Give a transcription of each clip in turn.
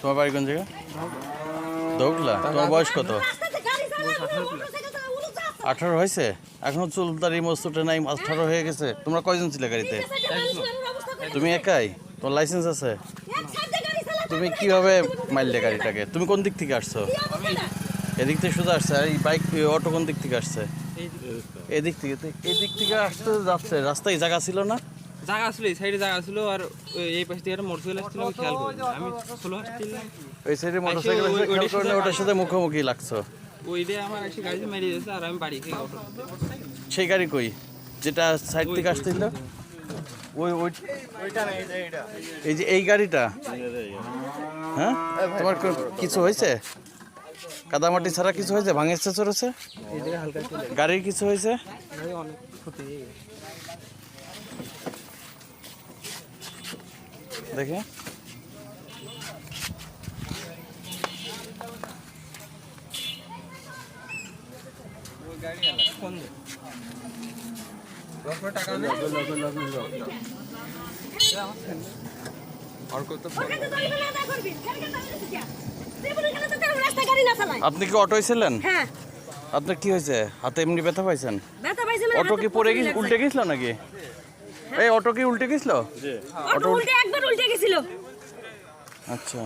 তোমার বাড়ি কোন জায়গা? দৌড়লা তোমার বয়স কত? আঠারো হয়েছে? এখনও চুল দাড়ি মস্তুটা নাই আঠারো হয়ে গেছে। তোমরা কয়জন ছিলে গাড়িতে? তুমি একাই? তোমার লাইসেন্স আছে? তুমি কীভাবে মারলে গাড়িটাকে? তুমি কোন দিক থেকে আসছো? এদিক থেকে সোজা আসছে আর এই বাইক অটো কোন দিক থেকে আসছে। এদিক থেকে এদিক থেকে আসতে যাচ্ছে। রাস্তায় জায়গা ছিল না? জায়গা ছিল এই সাইডে জায়গা ছিল আর ওই- এই পাশ থেকে একটা মোটরসাইকেল আসছিল আমি খেয়াল করি আমি স্লো আসছিলাম ওই সাইডে মোটরসাইকেল ওইটার খেয়াল করলে ওটার সাথে মুখোমুখি লাগছো। ওইটা আমার এসে গাড়িতে মেরিয়ে দিয়েছে আর আমি বাড়ি থেকে সেই গাড়ি কই? যেটা সাইড থেকে আসছিল ওই ওই এই যে এই গাড়িটা? হ্যাঁ? তোমার কিছু হয়েছে? কাদামাটি ছাড়া কিছু হয়েছে? ভাঙেছে চড়েছে গাড়ির কিছু হয়েছে? অনেক ক্ষতি হয়ে গেছে দেখে। আপনি কি অটোয় ছিলেন আপনার কি হয়েছে? হাতে এমনি ব্যথা পাইছেন? মানে অটো কি পড়ে গেছে উল্টে গেছিল নাকি? এই অটো কি উল্টে গেছিল? অটো উল্টে একবার উল্টে গেছিল। আচ্ছা।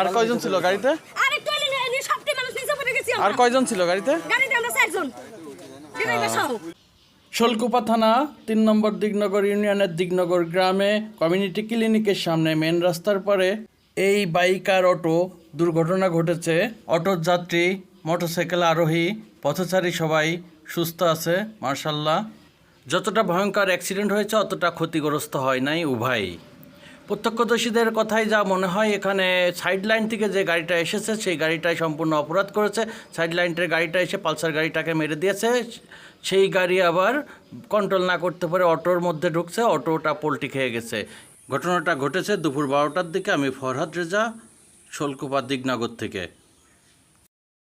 আর কয়জন ছিল গাড়িতে? আর একটু এলে নিয়ে- নিয়ে সবটি মানুষ নিচে পড়ে গেছি আর কয়জন ছিল গাড়িতে? গাড়িতে আমরা চারজন। ড্রাইভার সহ শোলকুপা থানা তিন নম্বর দিগনগর ইউনিয়নের দিগনগর গ্রামে কমিউনিটি ক্লিনিকের সামনে মেন রাস্তার পরে এই বাইক আর অটো দুর্ঘটনা ঘটেছে। অটোর যাত্রী মোটরসাইকেল আরোহী পথচারী সবাই সুস্থ আছে মার্শাল্লাহ যতটা ভয়ঙ্কর অ্যাক্সিডেন্ট হয়েছে, অতটা ক্ষতিগ্রস্ত হয় নাই উভয়ই। প্রত্যক্ষদর্শীদের কথাই যা মনে হয়, এখানে সাইড লাইন থেকে যে গাড়িটা এসেছে, সেই গাড়িটাই সম্পূর্ণ অপরাধ করেছে। সাইড লাইনের গাড়িটা এসে পালসার গাড়িটাকে মেরে দিয়েছে। সেই গাড়ি আবার কন্ট্রোল না করতে পারে অটোর মধ্যে ঢুকছে, অটোটা পোল্টি খেয়ে গেছে। ঘটনাটা ঘটেছে দুপুর বারোটার দিকে, আমি ফরহাদ রেজা, শোলকুপা দিগনগর থেকে।